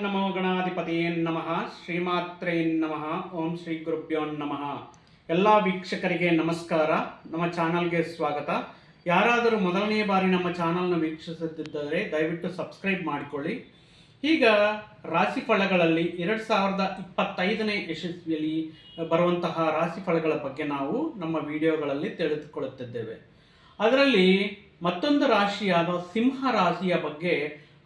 ನಮೋ ಗಣಾಧಿಪತಿಯೇ ನಮಃ ಶ್ರೀಮಾತ್ರೇ ನಮಃ ಓಂ ಶ್ರೀ ಗುರುಭ್ಯೋ ನಮಃ ಎಲ್ಲ ವೀಕ್ಷಕರಿಗೆ ನಮಸ್ಕಾರ, ನಮ್ಮ ಚಾನಲ್ಗೆ ಸ್ವಾಗತ. ಯಾರಾದರೂ ಮೊದಲನೇ ಬಾರಿ ನಮ್ಮ ಚಾನಲ್ನ ವೀಕ್ಷಿಸುತ್ತಿದ್ದರೆ ದಯವಿಟ್ಟು ಸಬ್ಸ್ಕ್ರೈಬ್ ಮಾಡಿಕೊಳ್ಳಿ. ಈಗ ರಾಶಿಫಲಗಳಲ್ಲಿ ಎರಡು ಸಾವಿರದ ಇಪ್ಪತ್ತೈದನೇ ಯಶಸ್ವಿಯಲ್ಲಿ ಬರುವಂತಹ ರಾಶಿಫಲಗಳ ಬಗ್ಗೆ ನಾವು ನಮ್ಮ ವಿಡಿಯೋಗಳಲ್ಲಿ ತಿಳಿದುಕೊಳ್ಳುತ್ತಿದ್ದೇವೆ. ಅದರಲ್ಲಿ ಮತ್ತೊಂದು ರಾಶಿಯಾದ ಸಿಂಹ ರಾಶಿಯ ಬಗ್ಗೆ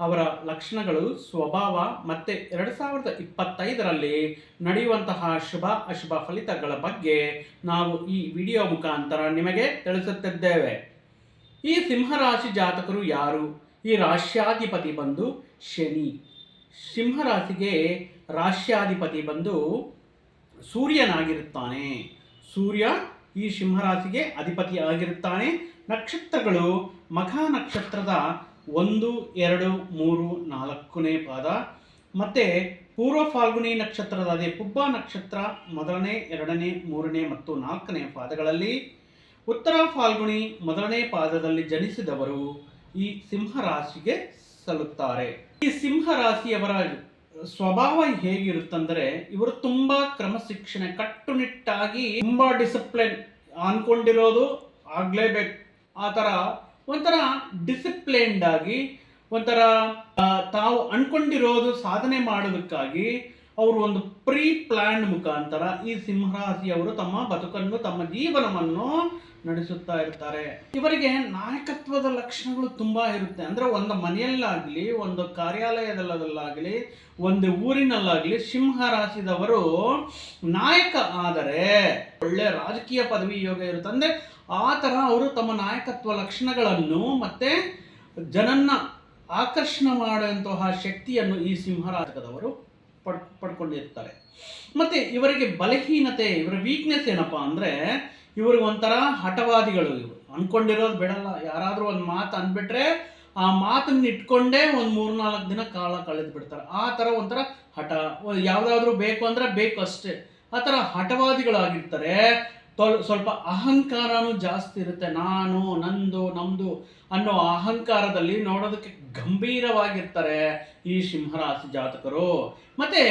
ಅವರ ಲಕ್ಷಣಗಳು ಸ್ವಭಾವ ಮತ್ತೆ ಎರಡು ಸಾವಿರದ ಇಪ್ಪತ್ತೈದರಲ್ಲಿ ನಡೆಯುವಂತಹ ಶುಭ ಅಶುಭ ಫಲಿತಗಳ ಬಗ್ಗೆ ನಾವು ಈ ವಿಡಿಯೋ ಮುಖಾಂತರ ನಿಮಗೆ ತಿಳಿಸುತ್ತಿದ್ದೇವೆ. ಈ ಸಿಂಹರಾಶಿ ಜಾತಕರು ಯಾರು? ಈ ರಾಶ್ಯಾಧಿಪತಿ ಬಂದು ಶನಿ. ಸಿಂಹರಾಶಿಗೆ ರಾಶ್ಯಾಧಿಪತಿ ಬಂದು ಸೂರ್ಯನಾಗಿರುತ್ತಾನೆ. ಸೂರ್ಯ ಈ ಸಿಂಹರಾಶಿಗೆ ಅಧಿಪತಿ ಆಗಿರುತ್ತಾನೆ. ನಕ್ಷತ್ರಗಳು ಮಖ ನಕ್ಷತ್ರದ ಒಂದು, ಎರಡು, ಮೂರು, ನಾಲ್ಕನೇ ಪಾದ. ಮತ್ತು ಪೂರ್ವ ಫಾಲ್ಗುಣಿ ನಕ್ಷತ್ರದ ಅದೇ ಪುಬ್ಬ ನಕ್ಷತ್ರ ಮೊದಲನೇ, ಎರಡನೇ, ಮೂರನೇ ಮತ್ತು ನಾಲ್ಕನೇ ಪಾದಗಳಲ್ಲಿ ಉತ್ತರ ಫಾಲ್ಗುಣಿ ಮೊದಲನೇ ಪಾದದಲ್ಲಿ ಜನಿಸಿದವರು ಈ ಸಿಂಹರಾಶಿಗೆ ಸಲ್ಲುತ್ತಾರೆ. ಈ ಸಿಂಹರಾಶಿಯವರ ಸ್ವಭಾವ ಹೇಗಿರುತ್ತಂದರೆ ಇವರು ತುಂಬಾ ಕ್ರಮಶಿಕ್ಷಣೆ ಕಟ್ಟುನಿಟ್ಟಾಗಿ ತುಂಬಾ ಡಿಸಿಪ್ಲಿನ್ ಅನ್ಕೊಂಡಿರೋದು ಆಗ್ಲೇಬೇಕು. ಆ ಥರ ಒಂಥರ ಡಿಸಿಪ್ಲೈನ್ಡ್ ಆಗಿ, ಒಂಥರ ತಾವು ಅನ್ಕೊಂಡಿರೋದು ಸಾಧನೆ ಮಾಡೋದಕ್ಕಾಗಿ ಅವರು ಒಂದು ಪ್ರೀ ಪ್ಲಾನ್ ಮುಖಾಂತರ ಈ ಸಿಂಹರಾಶಿಯವರು ತಮ್ಮ ಬದುಕನ್ನು, ತಮ್ಮ ಜೀವನವನ್ನು ನಡೆಸುತ್ತಾ ಇರ್ತಾರೆ. ಇವರಿಗೆ ನಾಯಕತ್ವದ ಲಕ್ಷಣಗಳು ತುಂಬಾ ಇರುತ್ತೆ. ಅಂದ್ರೆ ಒಂದು ಮನೆಯಲ್ಲಾಗಲಿ, ಒಂದು ಕಾರ್ಯಾಲಯದಲ್ಲದಲ್ಲಾಗಲಿ, ಒಂದು ಊರಿನಲ್ಲಾಗಲಿ ಸಿಂಹ ರಾಶಿದವರು ನಾಯಕ ಆದರೆ ಒಳ್ಳೆ ರಾಜಕೀಯ ಪದವಿ ಯೋಗ ಇರುತ್ತೆ. ಅಂದ್ರೆ ಆ ಥರ ಅವರು ತಮ್ಮ ನಾಯಕತ್ವ ಲಕ್ಷಣಗಳನ್ನು ಮತ್ತೆ ಜನನ್ನ ಆಕರ್ಷಣೆ ಮಾಡುವಂತಹ ಶಕ್ತಿಯನ್ನು ಈ ಸಿಂಹರಾಜಕದವರು ಪಡ್, ಪಡ್ಕೊಂಡಿರ್ತಾರೆ. ಮತ್ತೆ ಇವರಿಗೆ ಬಲಹೀನತೆ, ಇವರ ವೀಕ್ನೆಸ್ ಏನಪ್ಪಾ ಅಂದ್ರೆ ಇವರು ಒಂಥರ ಹಠವಾದಿಗಳು ಇವರು. ಅಂದ್ಕೊಂಡಿರೋದು ಬಿಡಲ್ಲ. ಯಾರಾದರೂ ಒಂದು ಮಾತು ಅಂದ್ಬಿಟ್ರೆ ಆ ಮಾತನ್ನ ಇಟ್ಕೊಂಡೇ ಒಂದು ಮೂರ್ನಾಲ್ಕು ದಿನ ಕಾಲ ಕಳೆದು ಬಿಡ್ತಾರೆ. ಆ ಥರ ಒಂಥರ ಹಠ, ಯಾವುದಾದ್ರೂ ಬೇಕು ಅಂದ್ರೆ ಬೇಕು ಅಷ್ಟೇ. ಆ ಥರ ಹಠವಾದಿಗಳಾಗಿರ್ತಾರೆ. ಸ್ವಲ್ಪ ಅಹಂಕಾರನೂ ಜಾಸ್ತಿ ಇರುತ್ತೆ. ನಾನು, ನಂದು ನಮ್ಮದು ಅನ್ನೋ ಅಹಂಕಾರದಲ್ಲಿ ನೋಡೋದಕ್ಕೆ ಗಂಭೀರವಾಗಿರ್ತಾರೆ ಈ ಸಿಂಹರಾಶಿ ಜಾತಕರು. ಮತ್ತೆ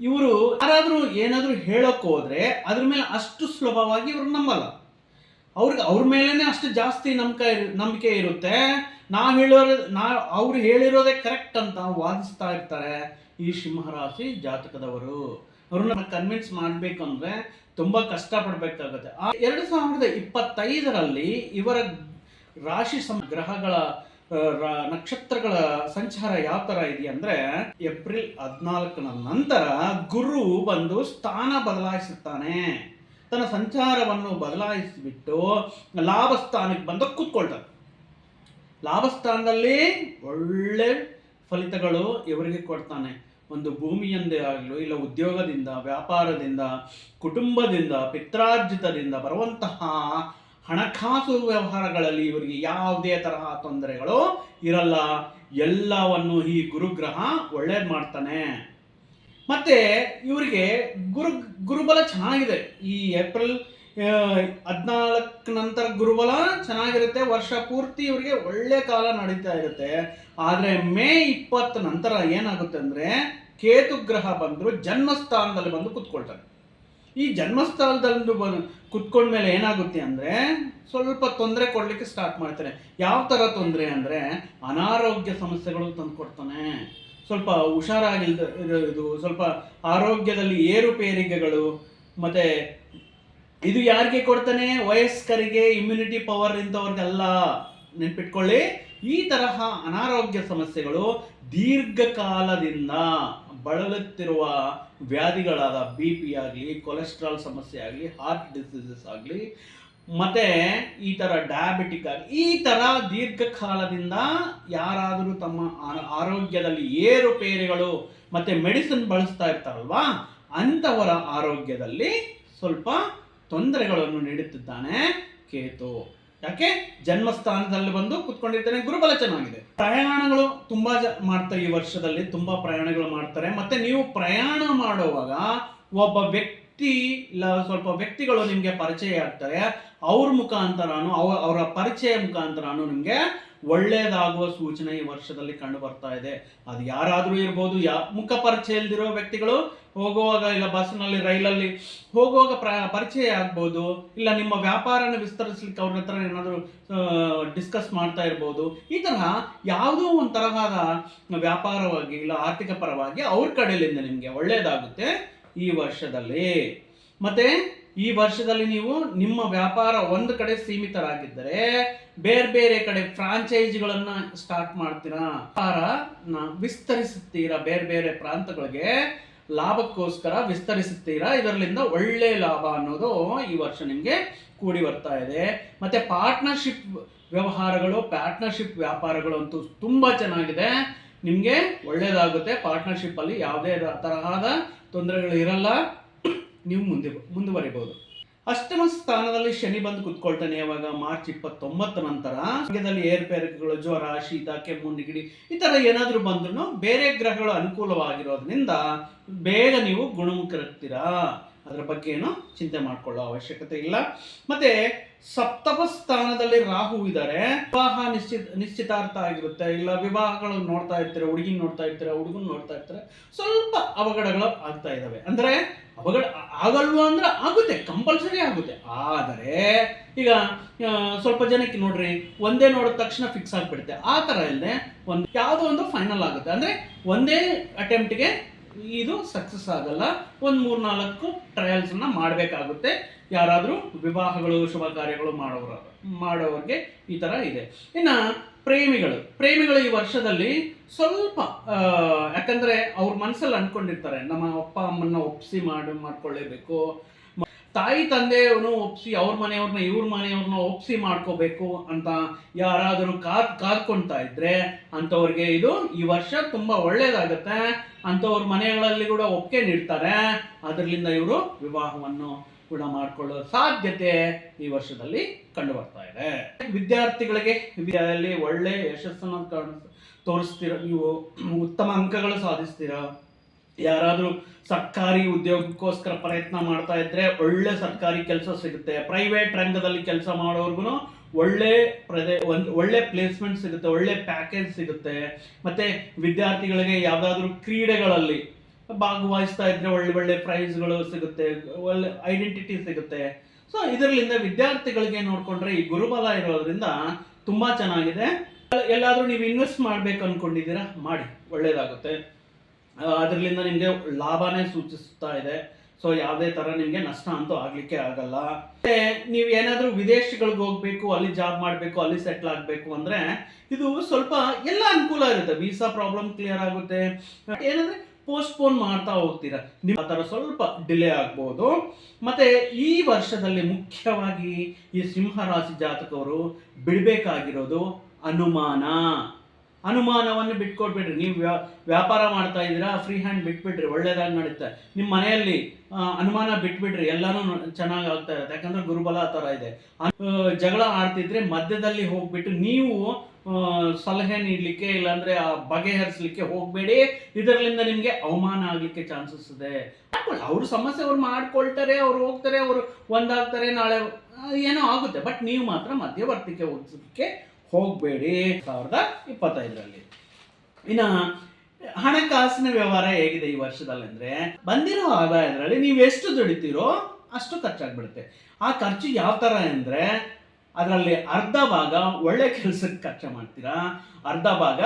ಇವರು ಯಾರಾದ್ರೂ ಏನಾದ್ರೂ ಹೇಳೋಕ್ ಹೋದ್ರೆ ಅದ್ರ ಮೇಲೆ ಅಷ್ಟು ಸುಲಭವಾಗಿ ಇವ್ರು ನಂಬಲ್ಲ. ಅವ್ರಿಗೆ ಅವ್ರ ಮೇಲೇನೆ ಅಷ್ಟು ಜಾಸ್ತಿ ನಂಬಿಕೆ ನಂಬಿಕೆ ಇರುತ್ತೆ. ನಾವು ಹೇಳೋರು ನಾ ಅವ್ರು ಹೇಳಿರೋದೇ ಕರೆಕ್ಟ್ ಅಂತ ವಾದಿಸ್ತಾ ಇರ್ತಾರೆ ಈ ಸಿಂಹರಾಶಿ ಜಾತಕದವರು. ಅವ್ರನ್ನ ಕನ್ವಿನ್ಸ್ ಮಾಡ್ಬೇಕಂದ್ರೆ ತುಂಬಾ ಕಷ್ಟ ಪಡ್ಬೇಕಾಗತ್ತೆ ಆ ಎರಡು ಸಾವಿರದ ಇಪ್ಪತ್ತೈದರಲ್ಲಿ ಇವರ ರಾಶಿ ಗ್ರಹಗಳ ನಕ್ಷತ್ರಗಳ ಸಂಚಾರ ಯಾವ ತರ ಇದೆ ಅಂದ್ರೆ, ಏಪ್ರಿಲ್ ಹದಿನಾಲ್ಕನ ನಂತರ ಗುರು ಬಂದು ಸ್ಥಾನ ಬದಲಾಯಿಸುತ್ತಾನೆ. ತನ್ನ ಸಂಚಾರವನ್ನು ಬದಲಾಯಿಸಿಬಿಟ್ಟು ಲಾಭ ಸ್ಥಾನಕ್ಕೆ ಬಂದು ಕೂತ್ಕೊಳ್ತಾರೆ ಲಾಭ ಸ್ಥಾನದಲ್ಲಿ ಒಳ್ಳೆ ಫಲಿತಗಳು ಇವರಿಗೆ ಕೊಡ್ತಾನೆ. ಒಂದು ಭೂಮಿಯಂದೇ ಆಗಲು ಇಲ್ಲ ಉದ್ಯೋಗದಿಂದ, ವ್ಯಾಪಾರದಿಂದ, ಕುಟುಂಬದಿಂದ, ಪಿತ್ರಾರ್ಜಿತದಿಂದ ಬರುವಂತಹ ಹಣಕಾಸು ವ್ಯವಹಾರಗಳಲ್ಲಿ ಇವರಿಗೆ ಯಾವುದೇ ತರಹ ತೊಂದರೆಗಳು ಇರಲ್ಲ. ಎಲ್ಲವನ್ನು ಈ ಗುರುಗ್ರಹ ಒಳ್ಳೇದು ಮಾಡ್ತಾನೆ. ಮತ್ತೆ ಇವರಿಗೆ ಗುರು, ಗುರುಬಲ ಚೆನ್ನಾಗಿದೆ. ಈ ಏಪ್ರಿಲ್ ಹದಿನಾಲ್ಕು ನಂತರ ಗುರುಬಲ ಚೆನ್ನಾಗಿರುತ್ತೆ. ವರ್ಷ ಪೂರ್ತಿ ಇವರಿಗೆ ಒಳ್ಳೆ ಕಾಲ ನಡೀತಾ ಇರುತ್ತೆ. ಆದರೆ ಮೇ ಇಪ್ಪತ್ತು ನಂತರ ಏನಾಗುತ್ತೆ ಅಂದರೆ ಕೇತು ಗ್ರಹ ಬಂದರು ಜನ್ಮಸ್ಥಾನದಲ್ಲಿ ಬಂದು ಕುತ್ಕೊಳ್ತಾರೆ. ಈ ಜನ್ಮಸ್ಥಾನದಲ್ಲಿ ಬಂದು ಕುತ್ಕೊಂಡ್ಮೇಲೆ ಏನಾಗುತ್ತೆ ಅಂದರೆ ಸ್ವಲ್ಪ ತೊಂದರೆ ಕೊಡಲಿಕ್ಕೆ ಸ್ಟಾರ್ಟ್ ಮಾಡ್ತಾರೆ. ಯಾವ ಥರ ತೊಂದರೆ ಅಂದರೆ ಅನಾರೋಗ್ಯ ಸಮಸ್ಯೆಗಳು ತಂದು ಕೊಡ್ತಾನೆ. ಸ್ವಲ್ಪ ಹುಷಾರಾಗಿಲ್ದ, ಇದು ಸ್ವಲ್ಪ ಆರೋಗ್ಯದಲ್ಲಿ ಏರುಪೇರಿಗೆಗಳು, ಮತ್ತೆ ಇದು ಯಾರಿಗೆ ಕೊಡ್ತಾನೆ? ವಯಸ್ಕರಿಗೆ ಇಮ್ಯುನಿಟಿ ಪವರ್ ಇಂಥವ್ರಿಗೆಲ್ಲ ನೆನ್ಪಿಟ್ಕೊಳ್ಳಿ. ಈ ತರಹ ಅನಾರೋಗ್ಯ ಸಮಸ್ಯೆಗಳು ದೀರ್ಘಕಾಲದಿಂದ ಬಳಲುತ್ತಿರುವ ವ್ಯಾಧಿಗಳಾದ ಬಿ ಪಿ ಆಗಲಿ ಕೊಲೆಸ್ಟ್ರಾಲ್ ಸಮಸ್ಯೆ ಆಗಲಿ ಹಾರ್ಟ್ ಡಿಸೀಸಸ್ ಆಗಲಿ, ಮತ್ತೆ ಈ ಥರ ಡಯಾಬಿಟಿಕ್ ಆಗಲಿ, ಈ ಥರ ದೀರ್ಘಕಾಲದಿಂದ ಯಾರಾದರೂ ತಮ್ಮ ಆರೋಗ್ಯದಲ್ಲಿ ಏರುಪೇರುಗಳು ಮತ್ತೆ ಮೆಡಿಸಿನ್ ಬಳಸ್ತಾ ಇರ್ತಾರಲ್ವಾ ಅಂಥವರ ಆರೋಗ್ಯದಲ್ಲಿ ಸ್ವಲ್ಪ ತೊಂದರೆಗಳನ್ನು ನೀಡುತ್ತಿದ್ದಾನೆ ಕೇತು. ಯಾಕೆ? ಜನ್ಮಸ್ಥಾನದಲ್ಲಿ ಬಂದು ಕುತ್ಕೊಂಡಿರ್ತಾನೆ ಗುರುಬಲ ಚೆನ್ನಾಗಿದೆ ಪ್ರಯಾಣಗಳು ತುಂಬಾ ಮಾಡ್ತಾರೆ ಈ ವರ್ಷದಲ್ಲಿ, ತುಂಬಾ ಪ್ರಯಾಣಗಳು ಮಾಡ್ತಾರೆ. ಮತ್ತೆ ನೀವು ಪ್ರಯಾಣ ಮಾಡುವಾಗ ಒಬ್ಬ ವ್ಯಕ್ತಿ ಇಲ್ಲ, ಸ್ವಲ್ಪ ವ್ಯಕ್ತಿಗಳು ನಿಮಗೆ ಪರಿಚಯ ಆಗ್ತಾರೆ. ಅವ್ರ ಮುಖಾಂತರನು ಅವ, ಅವರ ಪರಿಚಯ ಮುಖಾಂತರನು ನಿಮಗೆ ಒಳ್ಳೆಯದಾಗುವ ಸೂಚನೆ ಈ ವರ್ಷದಲ್ಲಿ ಕಂಡು ಬರ್ತಾ ಇದೆ. ಅದು ಯಾರಾದರೂ ಇರ್ಬೋದು, ಯಾ, ಮುಖ ಪರಿಚಯ ಇಲ್ದಿರೋ ವ್ಯಕ್ತಿಗಳು ಹೋಗುವಾಗ ಇಲ್ಲ ಬಸ್ನಲ್ಲಿ, ರೈಲಲ್ಲಿ ಹೋಗುವಾಗ ಪ್ರ, ಪರಿಚಯ ಆಗ್ಬೋದು. ಇಲ್ಲ ನಿಮ್ಮ ವ್ಯಾಪಾರನ ವಿಸ್ತರಿಸ್ಲಿಕ್ಕೆ ಅವ್ರ ಹತ್ರ ಏನಾದರೂ ಡಿಸ್ಕಸ್ ಮಾಡ್ತಾ ಇರ್ಬೋದು. ಈ ತರಹ ಯಾವುದೋ ಒಂದು ತರಹದ ವ್ಯಾಪಾರವಾಗಿ ಇಲ್ಲ ಆರ್ಥಿಕ ಪರವಾಗಿ ಅವ್ರ ಕಡೆಯಿಂದ ನಿಮಗೆ ಒಳ್ಳೆಯದಾಗುತ್ತೆ ಈ ವರ್ಷದಲ್ಲಿ. ಮತ್ತೆ ಈ ವರ್ಷದಲ್ಲಿ ನೀವು ನಿಮ್ಮ ವ್ಯಾಪಾರ ಒಂದು ಕಡೆ ಸೀಮಿತರಾಗಿದ್ದರೆ ಬೇರೆ ಬೇರೆ ಕಡೆ ಫ್ರಾಂಚೈಸಿಗಳನ್ನ ಸ್ಟಾರ್ಟ್ ಮಾಡ್ತೀರಾ? ವ್ಯಾಪಾರ ವಿಸ್ತರಿಸುತ್ತೀರಾ ಬೇರೆ ಬೇರೆ ಪ್ರಾಂತಗಳಿಗೆ ಲಾಭಕ್ಕೋಸ್ಕರ ವಿಸ್ತರಿಸುತ್ತೀರಾ? ಇದರಲ್ಲಿಂದ ಒಳ್ಳೆ ಲಾಭ ಅನ್ನೋದು ಈ ವರ್ಷ ನಿಮಗೆ ಕೂಡಿ ಬರ್ತಾ ಇದೆ. ಮತ್ತೆ ಪಾರ್ಟ್ನರ್ಶಿಪ್ ವ್ಯವಹಾರಗಳು ಪಾರ್ಟ್ನರ್ಶಿಪ್ ವ್ಯಾಪಾರಗಳು ಅಂತೂ ತುಂಬ ಚೆನ್ನಾಗಿದೆ. ನಿಮಗೆ ಒಳ್ಳೆಯದಾಗುತ್ತೆ ಪಾರ್ಟ್ನರ್ಶಿಪ್ಪಲ್ಲಿ ಯಾವುದೇ ತರಹದ ತೊಂದರೆಗಳು ಇರಲ್ಲ. ನೀವು ಮುಂದೆ, ಮುಂದುವರಿಬಹುದು. ಅಷ್ಟಮ ಸ್ಥಾನದಲ್ಲಿ ಶನಿ ಬಂದು ಕುತ್ಕೊಳ್ತಾನೆ, ಯಾವಾಗ? ಮಾರ್ಚ್ ಇಪ್ಪತ್ತೊಂಬತ್ತು ನಂತರ. ಏರ್ಪೇರುಗಳು ಜ್ವರ, ಶೀತ, ಕೆಮ್ಮು, ನೆಗಡಿ ಈ ಥರ ಏನಾದರೂ ಬಂದ್ರೂ ಬೇರೆ ಗ್ರಹಗಳು ಅನುಕೂಲವಾಗಿರೋದ್ರಿಂದ ಬೇಗ ನೀವು ಗುಣಮುಖರಾಗ್ತೀರಾ? ಅದರ ಬಗ್ಗೆ ಏನು ಚಿಂತೆ ಮಾಡಿಕೊಳ್ಳೋ ಅವಶ್ಯಕತೆ ಇಲ್ಲ. ಮತ್ತೆ ಸಪ್ತಮ ಸ್ಥಾನದಲ್ಲಿ ರಾಹು ಇದ್ದಾರೆ ವಿವಾಹ ನಿಶ್ಚಿತ, ನಿಶ್ಚಿತಾರ್ಥ ಆಗಿರುತ್ತೆ. ಇಲ್ಲ ವಿವಾಹಗಳು ನೋಡ್ತಾ ಇರ್ತಾರೆ, ಹುಡುಗಿನ ನೋಡ್ತಾ ಇರ್ತಾರೆ, ಹುಡುಗನ್ ನೋಡ್ತಾ ಇರ್ತಾರೆ, ಸ್ವಲ್ಪ ಅವಘಡಗಳು ಆಗ್ತಾ ಇದ್ದಾವೆ ಅಂದ್ರೆ ಅವಘಡ ಆಗಲ್ವಾ ಅಂದ್ರೆ ಆಗುತ್ತೆ ಕಂಪಲ್ಸರಿ ಆಗುತ್ತೆ. ಆದರೆ, ಈಗ ಸ್ವಲ್ಪ ಜನಕ್ಕೆ ನೋಡ್ರಿ, ಒಂದೇ ನೋಡಿದ ತಕ್ಷಣ ಫಿಕ್ಸ್ ಆಗಿಬಿಡುತ್ತೆ. ಆ ಥರ ಇಲ್ಲದೆ ಒಂದು ಯಾವುದೋ ಒಂದು ಫೈನಲ್ ಆಗುತ್ತೆ. ಅಂದ್ರೆ ಒಂದೇ ಅಟೆಂಪ್ಟ್ಗೆ ಇದು ಸಕ್ಸಸ್ ಆಗಲ್ಲ. ಒಂದು ಮೂರು ನಾಲ್ಕು ಟ್ರಯಲ್ಸನ್ನು ಮಾಡಬೇಕಾಗುತ್ತೆ. ಯಾರಾದರೂ ವಿವಾಹಗಳು, ಶುಭ ಕಾರ್ಯಗಳು ಮಾಡೋರ ಮಾಡೋರಿಗೆ ಈ ಥರ ಇದೆ. ಇನ್ನು ಪ್ರೇಮಿಗಳು. ಪ್ರೇಮಿಗಳು ಈ ವರ್ಷದಲ್ಲಿ ಸ್ವಲ್ಪ ಯಾಕಂದರೆ ಅವ್ರ ಮನಸ್ಸಲ್ಲಿ ಅಂದ್ಕೊಂಡಿರ್ತಾರೆ ನಮ್ಮ ಅಪ್ಪ ಅಮ್ಮನ್ನ ಒಪ್ಪಿಸಿ ಮಾಡಿ, ಮಾಡ್ಕೊಳ್ಳೇಬೇಕು. ತಾಯಿ ತಂದೆಯವನು ಒಪ್ಸಿ, ಅವ್ರ ಮನೆಯವ್ರನ್ನ ಇವ್ರ ಮನೆಯವ್ರನ್ನ ಒಪ್ಸಿ ಮಾಡ್ಕೋಬೇಕು ಅಂತ ಯಾರಾದರೂ ಕಾದ್ ಕಾದ್ಕೊಳ್ತಾ ಇದ್ರೆ ಅಂಥವ್ರಿಗೆ ಇದು ಈ ವರ್ಷ ತುಂಬಾ ಒಳ್ಳೇದಾಗತ್ತೆ. ಅಂಥವ್ರ ಮನೆಗಳಲ್ಲಿ ಕೂಡ ಒಪ್ಪಿಗೆ ನೀಡ್ತಾರೆ ಅದರಿಂದ ಇವರು ವಿವಾಹವನ್ನು ಕೂಡ ಮಾಡಿಕೊಳ್ಳೋ ಸಾಧ್ಯತೆ ಈ ವರ್ಷದಲ್ಲಿ ಕಂಡು ಬರ್ತಾ ಇದೆ. ವಿದ್ಯಾರ್ಥಿಗಳಿಗೆ ವಿದ್ಯಾಲಯದಲ್ಲಿ ಒಳ್ಳೆ ಯಶಸ್ಸನ್ನು ತೋರಿಸ್ತೀರ, ನೀವು ಉತ್ತಮ ಅಂಕಗಳು ಸಾಧಿಸ್ತೀರಾ? ಯಾರಾದರೂ ಸರ್ಕಾರಿ ಉದ್ಯೋಗಕ್ಕೋಸ್ಕರ ಪ್ರಯತ್ನ ಮಾಡ್ತಾ ಇದ್ರೆ ಒಳ್ಳೆ ಸರ್ಕಾರಿ ಕೆಲಸ ಸಿಗುತ್ತೆ. ಪ್ರೈವೇಟ್ ರಂಗದಲ್ಲಿ ಕೆಲಸ ಮಾಡೋರ್ಗು ಒಳ್ಳೆ ಪ್ರದೇ, ಒಂದು ಒಳ್ಳೆ ಪ್ಲೇಸ್ಮೆಂಟ್ ಸಿಗುತ್ತೆ, ಒಳ್ಳೆ ಪ್ಯಾಕೇಜ್ ಸಿಗುತ್ತೆ. ಮತ್ತೆ ವಿದ್ಯಾರ್ಥಿಗಳಿಗೆ ಯಾವುದಾದ್ರೂ ಕ್ರೀಡೆಗಳಲ್ಲಿ ಭಾಗವಹಿಸ್ತಾ ಇದ್ರೆ ಒಳ್ಳೆ ಒಳ್ಳೆ ಪ್ರೈಸ್ಗಳು ಸಿಗುತ್ತೆ, ಒಳ್ಳೆ ಐಡೆಂಟಿಟಿ ಸಿಗುತ್ತೆ. ಸೊ ಇದರಿಂದ ವಿದ್ಯಾರ್ಥಿಗಳಿಗೆ ನೋಡ್ಕೊಂಡ್ರೆ ಈ ಗುರುಬಲ ಇರೋದ್ರಿಂದ ತುಂಬಾ ಚೆನ್ನಾಗಿದೆ. ಎಲ್ಲಾದ್ರೂ ನೀವು ಇನ್ವೆಸ್ಟ್ ಮಾಡ್ಬೇಕು ಅನ್ಕೊಂಡಿದ್ದೀರಾ ಮಾಡಿ, ಒಳ್ಳೇದಾಗುತ್ತೆ. ಅದರಿಂದ ನಿಮಗೆ ಲಾಭನೇ ಸೂಚಿಸ್ತಾ ಇದೆ. ಸೊ ಯಾವುದೇ ತರ ನಿಮಗೆ ನಷ್ಟ ಅಂತೂ ಆಗ್ಲಿಕ್ಕೆ ಆಗಲ್ಲ. ಮತ್ತೆ ನೀವು ಏನಾದರೂ ವಿದೇಶಗಳಿಗೆ ಹೋಗ್ಬೇಕು, ಅಲ್ಲಿ ಜಾಬ್ ಮಾಡಬೇಕು, ಅಲ್ಲಿ ಸೆಟ್ಲ್ ಆಗಬೇಕು ಅಂದ್ರೆ ಇದು ಸ್ವಲ್ಪ ಎಲ್ಲ ಅನುಕೂಲ ಇರುತ್ತೆ. ವೀಸಾ ಪ್ರಾಬ್ಲಮ್ ಕ್ಲಿಯರ್ ಆಗುತ್ತೆ. ಏನಂದ್ರೆ ಪೋಸ್ಟ್ಪೋನ್ ಮಾಡ್ತಾ ಹೋಗ್ತೀರಾ? ನೀವು ಆ ಥರ ಸ್ವಲ್ಪ ಡಿಲೇ ಆಗ್ಬೋದು. ಮತ್ತೆ ಈ ವರ್ಷದಲ್ಲಿ ಮುಖ್ಯವಾಗಿ ಈ ಸಿಂಹರಾಶಿ ಜಾತಕವರು ಬಿಡಬೇಕಾಗಿರೋದು ಅನುಮಾನ. ಅನುಮಾನವನ್ನು ಬಿಟ್ಕೊಡ್ಬಿಡ್ರಿ ನೀವು ವ್ಯಾಪಾರ ಮಾಡ್ತಾ ಇದ್ದೀರಾ ಫ್ರೀ ಹ್ಯಾಂಡ್ ಬಿಟ್ಬಿಡ್ರಿ, ಒಳ್ಳೇದಾಗಿ ನಡುತ್ತೆ ನಿಮ್ಮ ಮನೆಯಲ್ಲಿ ಅನುಮಾನ ಬಿಟ್ಬಿಡ್ರಿ, ಎಲ್ಲಾನು ಚೆನ್ನಾಗಿ ಆಗ್ತಾ ಇರುತ್ತೆ. ಯಾಕಂದ್ರೆ ಗುರುಬಲ ಆ ಥರ ಇದೆ. ಜಗಳ ಆಡ್ತಿದ್ರೆ ಮಧ್ಯದಲ್ಲಿ ಹೋಗ್ಬಿಟ್ಟು ನೀವು ಸಲಹೆ ನೀಡಲಿಕ್ಕೆ ಇಲ್ಲಾಂದ್ರೆ ಆ ಬಗೆಹರಿಸಲಿಕ್ಕೆ ಹೋಗಬೇಡಿ. ಇದರಲ್ಲಿಂದ ನಿಮಗೆ ಅವಮಾನ ಆಗಲಿಕ್ಕೆ ಚಾನ್ಸಸ್ ಇದೆ. ಅವ್ರ ಸಮಸ್ಯೆ ಅವ್ರು ಮಾಡ್ಕೊಳ್ತಾರೆ, ಅವ್ರು ಹೋಗ್ತಾರೆ, ಅವರು ಒಂದಾಗ್ತಾರೆ, ನಾಳೆ ಏನೋ ಆಗುತ್ತೆ. ಬಟ್ ನೀವು ಮಾತ್ರ ಮಧ್ಯವರ್ತಿಕೆ ಒದಗಿಸಲಿಕ್ಕೆ ಹೋಗಬೇಡಿ ಸಾವಿರದ ಇಪ್ಪತ್ತೈದರಲ್ಲಿ. ಇನ್ನು ಹಣಕಾಸಿನ ವ್ಯವಹಾರ ಹೇಗಿದೆ ಈ ವರ್ಷದಲ್ಲಿ ಅಂದರೆ, ಬಂದಿರೋ ಆದಾಯದಲ್ಲಿ ನೀವು ಎಷ್ಟು ದುಡಿತೀರೋ ಅಷ್ಟು ಖರ್ಚಾಗ್ಬಿಡುತ್ತೆ. ಆ ಖರ್ಚು ಯಾವ ಥರ ಅಂದರೆ, ಅದರಲ್ಲಿ ಅರ್ಧ ಭಾಗ ಒಳ್ಳೆ ಕೆಲಸಕ್ಕೆ ಖರ್ಚು ಮಾಡ್ತೀರಾ, ಅರ್ಧ ಭಾಗ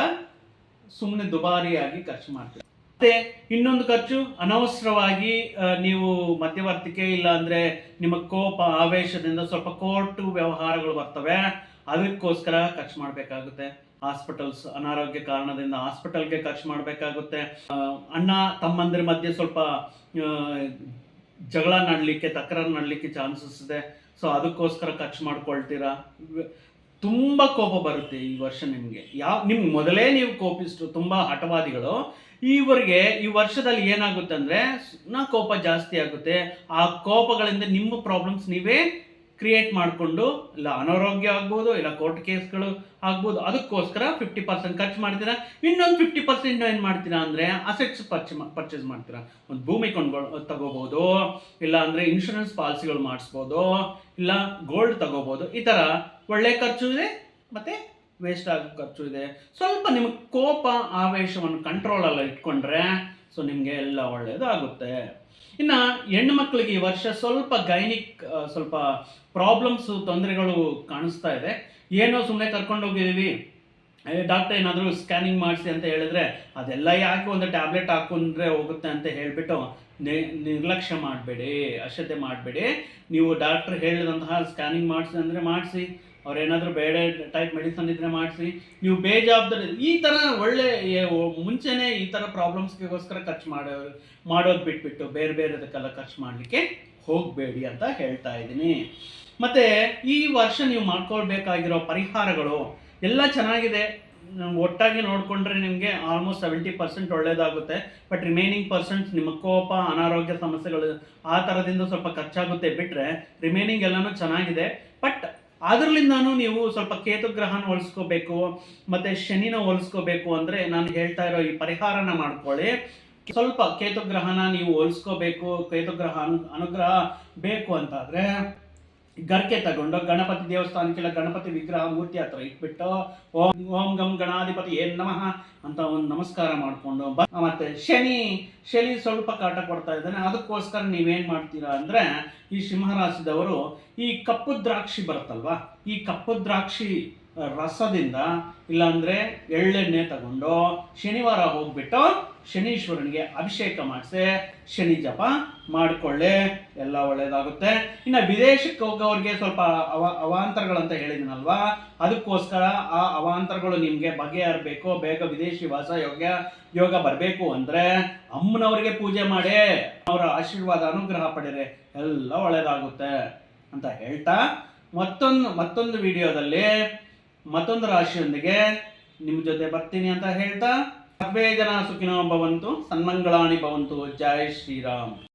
ಸುಮ್ಮನೆ ದುಬಾರಿಯಾಗಿ ಖರ್ಚು ಮಾಡ್ತೀರಾ. ಮತ್ತೆ ಇನ್ನೊಂದು ಖರ್ಚು, ಅನವಸರವಾಗಿ ನೀವು ಮಧ್ಯವರ್ತಿಕೆ ಇಲ್ಲ ಅಂದ್ರೆ ನಿಮ್ಮ ಕೋಪ, ಆವೇಶದಿಂದ ಸ್ವಲ್ಪ ಕೋರ್ಟು ವ್ಯವಹಾರಗಳು ಬರ್ತವೆ. ಅದಕ್ಕೋಸ್ಕರ ಖರ್ಚು ಮಾಡಬೇಕಾಗುತ್ತೆ. ಹಾಸ್ಪಿಟಲ್ಸ್ ಅನಾರೋಗ್ಯ ಕಾರಣದಿಂದ ಹಾಸ್ಪಿಟಲ್ಗೆ ಖರ್ಚು ಮಾಡಬೇಕಾಗುತ್ತೆ. ಅಣ್ಣ ತಮ್ಮಂದಿರ ಮಧ್ಯೆ ಸ್ವಲ್ಪ ಜಗಳ ನಡಲಿಕ್ಕೆ, ತಕರಾರು ನಡಲಿಕ್ಕೆ ಚಾನ್ಸಸ್ ಇದೆ. ಸೊ ಅದಕ್ಕೋಸ್ಕರ ಖರ್ಚು ಮಾಡ್ಕೊಳ್ತೀರಾ? ತುಂಬ ಕೋಪ ಬರುತ್ತೆ ಈ ವರ್ಷ ನಿಮಗೆ. ಯಾವ ನಿಮ್ಗೆ ಮೊದಲೇ ನೀವು ಕೋಪಿಸ್ಟ್ರು ತುಂಬ ಹಠವಾದಿಗಳು. ಈವರೆಗೆ ಈ ವರ್ಷದಲ್ಲಿ ಏನಾಗುತ್ತೆ ಅಂದರೆ ನಾ ಕೋಪ ಜಾಸ್ತಿ ಆಗುತ್ತೆ. ಆ ಕೋಪಗಳಿಂದ ನಿಮ್ಮ ಪ್ರಾಬ್ಲಮ್ಸ್ ನೀವೇ ಕ್ರಿಯೇಟ್ ಮಾಡಿಕೊಂಡು, ಇಲ್ಲ ಅನಾರೋಗ್ಯ ಆಗ್ಬೋದು, ಇಲ್ಲ ಕೋರ್ಟ್ ಕೇಸ್ಗಳು ಆಗ್ಬೋದು, ಅದಕ್ಕೋಸ್ಕರ ಫಿಫ್ಟಿ ಪರ್ಸೆಂಟ್ ಖರ್ಚು ಮಾಡ್ತೀರಾ? ಇನ್ನೊಂದು ಫಿಫ್ಟಿ ಪರ್ಸೆಂಟ್ ಏನು ಮಾಡ್ತೀರಾ ಅಂದರೆ ಅಸೆಟ್ಸ್ ಪರ್ಚೆ ಪರ್ಚೇಸ್ ಮಾಡ್ತೀರಾ? ಒಂದು ಭೂಮಿ ಕೊಂಡ್ಕೊಂಡು ತಗೋಬೋದು, ಇಲ್ಲ ಅಂದರೆ ಇನ್ಶೂರೆನ್ಸ್ ಪಾಲಿಸಿಗಳು ಮಾಡಿಸ್ಬೋದು, ಇಲ್ಲ ಗೋಲ್ಡ್ ತಗೋಬೋದು, ಈ ಥರ ಒಳ್ಳೆ ಖರ್ಚು ಇದೆ, ಮತ್ತು ವೇಸ್ಟ್ ಆಗೋ ಖರ್ಚು ಇದೆ. ಸ್ವಲ್ಪ ನಿಮಗೆ ಕೋಪ, ಆವೇಶವನ್ನು ಕಂಟ್ರೋಲಲ್ಲಿ ಇಟ್ಕೊಂಡ್ರೆ ಸೊ ನಿಮಗೆ ಎಲ್ಲ ಒಳ್ಳೆಯದಾಗುತ್ತೆ ಇನ್ನು ಹೆಣ್ಣು ಮಕ್ಕಳಿಗೆ ಈ ವರ್ಷ ಸ್ವಲ್ಪ ಗೈನಿಕ್ ಸ್ವಲ್ಪ ಪ್ರಾಬ್ಲಮ್ಸು ತೊಂದರೆಗಳು ಕಾಣಿಸ್ತಾ ಇದೆ. ಏನೋ ಸುಮ್ಮನೆ ಕರ್ಕೊಂಡೋಗಿದ್ದೀವಿ ಡಾಕ್ಟರ್ ಏನಾದರೂ ಸ್ಕ್ಯಾನಿಂಗ್ ಮಾಡಿಸಿ ಅಂತ ಹೇಳಿದ್ರೆ ಅದೆಲ್ಲ ಯಾಕೆ ಒಂದು ಟ್ಯಾಬ್ಲೆಟ್ ಹಾಕೊಂಡ್ರೆ ಹೋಗುತ್ತೆ ಅಂತ ಹೇಳಿಬಿಟ್ಟು ನಿರ್ಲಕ್ಷ್ಯ ಮಾಡಬೇಡಿ ಅಶ್ರದ್ಧೆ ಮಾಡಬೇಡಿ. ನೀವು ಡಾಕ್ಟ್ರ್ ಹೇಳಿದಂತಹ ಸ್ಕ್ಯಾನಿಂಗ್ ಮಾಡಿಸಿ ಅಂದರೆ ಮಾಡಿಸಿ. ಅವ್ರೇನಾದರೂ ಬೇರೆ ಟೈಪ್ ಮೆಡಿಸನ್ ಇದ್ರೆ ಮಾಡಿಸಿ. ನೀವು ಬೇಜವಾಬ್ದಾರಿ ಈ ಥರ ಒಳ್ಳೆ ಮುಂಚೆನೆ ಈ ಥರ ಪ್ರಾಬ್ಲಮ್ಸ್ಗೋಸ್ಕರ ಖರ್ಚು ಮಾಡೋ ಮಾಡೋದು ಬಿಟ್ಬಿಟ್ಟು ಬೇರೆ ಬೇರೆದಕ್ಕೆಲ್ಲ ಖರ್ಚು ಮಾಡಲಿಕ್ಕೆ ಹೋಗಬೇಡಿ ಅಂತ ಹೇಳ್ತಾ ಇದ್ದೀನಿ. ಮತ್ತು ಈ ವರ್ಷ ನೀವು ಮಾಡ್ಕೊಳ್ಬೇಕಾಗಿರೋ ಪರಿಹಾರಗಳು ಎಲ್ಲ ಚೆನ್ನಾಗಿದೆ. ಒಟ್ಟಾಗಿ ನೋಡಿಕೊಂಡ್ರೆ ನಿಮಗೆ ಆಲ್ಮೋಸ್ಟ್ ಸೆವೆಂಟಿ ಪರ್ಸೆಂಟ್ ಒಳ್ಳೇದಾಗುತ್ತೆ. ಬಟ್ ರಿಮೈನಿಂಗ್ ಪರ್ಸೆಂಟ್ ನಿಮ್ಮ ಕೋಪ, ಅನಾರೋಗ್ಯ ಸಮಸ್ಯೆಗಳು ಆ ಥರದಿಂದ ಸ್ವಲ್ಪ ಖರ್ಚಾಗುತ್ತೆ ಬಿಟ್ಟರೆ ರಿಮೈನಿಂಗ್ ಎಲ್ಲನೂ ಚೆನ್ನಾಗಿದೆ. ಬಟ್ ಅದರಲ್ಲಿಂದಾನು ನೀವು ಸ್ವಲ್ಪ ಕೇತುಗ್ರಹನ ಹೋಲಿಸ್ಕೋಬೇಕು, ಮತ್ತು ಶನಿನ ಹೋಲಿಸ್ಕೋಬೇಕು ಅಂದರೆ ನಾನು ಹೇಳ್ತಾ ಇರೋ ಈ ಪರಿಹಾರನ ಮಾಡ್ಕೊಳ್ಳಿ. ಸ್ವಲ್ಪ ಕೇತುಗ್ರಹನ ನೀವು ಹೋಲಿಸ್ಕೋಬೇಕು ಕೇತುಗ್ರಹ ಅನು ಅನುಗ್ರಹ ಬೇಕು ಅಂತಾದರೆ ಗರ್ಕೆ ತಗೊಂಡು ಗಣಪತಿ ದೇವಸ್ಥಾನಕ್ಕೆಲ್ಲ ಗಣಪತಿ ವಿಗ್ರಹ ಮೂರ್ತಿ ಹತ್ರ ಇಟ್ಬಿಟ್ಟು, ಓಂ ಓಂ ಗಂ ಗಣಾಧಿಪತಿ ಏನ್ ನಮಃ ಅಂತ ಒಂದು ನಮಸ್ಕಾರ ಮಾಡಿಕೊಂಡು ಮತ್ತೆ ಶನಿ ಶನಿ ಸ್ವಲ್ಪ ಕಾಟ ಕೊಡ್ತಾ ಇದ್ದಾನೆ. ಅದಕ್ಕೋಸ್ಕರ ನೀವೇನು ಮಾಡ್ತೀರಾ ಅಂದರೆ ಈ ಸಿಂಹರಾಶಿದವರು ಈ ಕಪ್ಪು ದ್ರಾಕ್ಷಿ ಬರುತ್ತಲ್ವಾ? ಈ ಕಪ್ಪು ದ್ರಾಕ್ಷಿ ರಸದಿಂದ, ಇಲ್ಲಾಂದರೆ ಎಳ್ಳೆಣ್ಣೆ ತಗೊಂಡು ಶನಿವಾರ ಹೋಗ್ಬಿಟ್ಟು ಶನೀಶ್ವರನಿಗೆ ಅಭಿಷೇಕ ಮಾಡಿಸಿ, ಶನಿ ಜಪ ಮಾಡಿಕೊಳ್ಳಿ, ಎಲ್ಲ ಒಳ್ಳೆಯದಾಗುತ್ತೆ ಇನ್ನು ವಿದೇಶಕ್ಕೆ ಹೋಗೋರಿಗೆ ಸ್ವಲ್ಪ ಅವ ಅವಾಂತರಗಳಂತ ಹೇಳಿದನಲ್ವಾ? ಅದಕ್ಕೋಸ್ಕರ ಆ ಅವಾಂತರಗಳು ನಿಮಗೆ ಬಗೆಹರಬೇಕು, ಬೇಗ ವಿದೇಶಿ ವಾಸ ಯೋಗ ಯೋಗ ಬರಬೇಕು ಅಂದರೆ ಅಮ್ಮನವರಿಗೆ ಪೂಜೆ ಮಾಡಿ, ಅವರ ಆಶೀರ್ವಾದ, ಅನುಗ್ರಹ ಪಡೆರೆ, ಎಲ್ಲ ಒಳ್ಳೆಯದಾಗುತ್ತೆ ಅಂತ ಹೇಳ್ತಾ ಮತ್ತೊಂದು ಮತ್ತೊಂದು ವಿಡಿಯೋದಲ್ಲಿ ಮತ್ತೊಂದು ರಾಶಿಯೊಂದಿಗೆ ನಿಮ್ಮ ಜೊತೆ ಬರ್ತೀನಿ ಅಂತ ಹೇಳ್ತಾ, ಸರ್ವೇ ಜನ ಸುಖಿನೋ ಭವಂತು ಸನ್ಮಂಗಳಾಣಿ ಭವಂತು ಜಯ ಶ್ರೀರಾಮ್.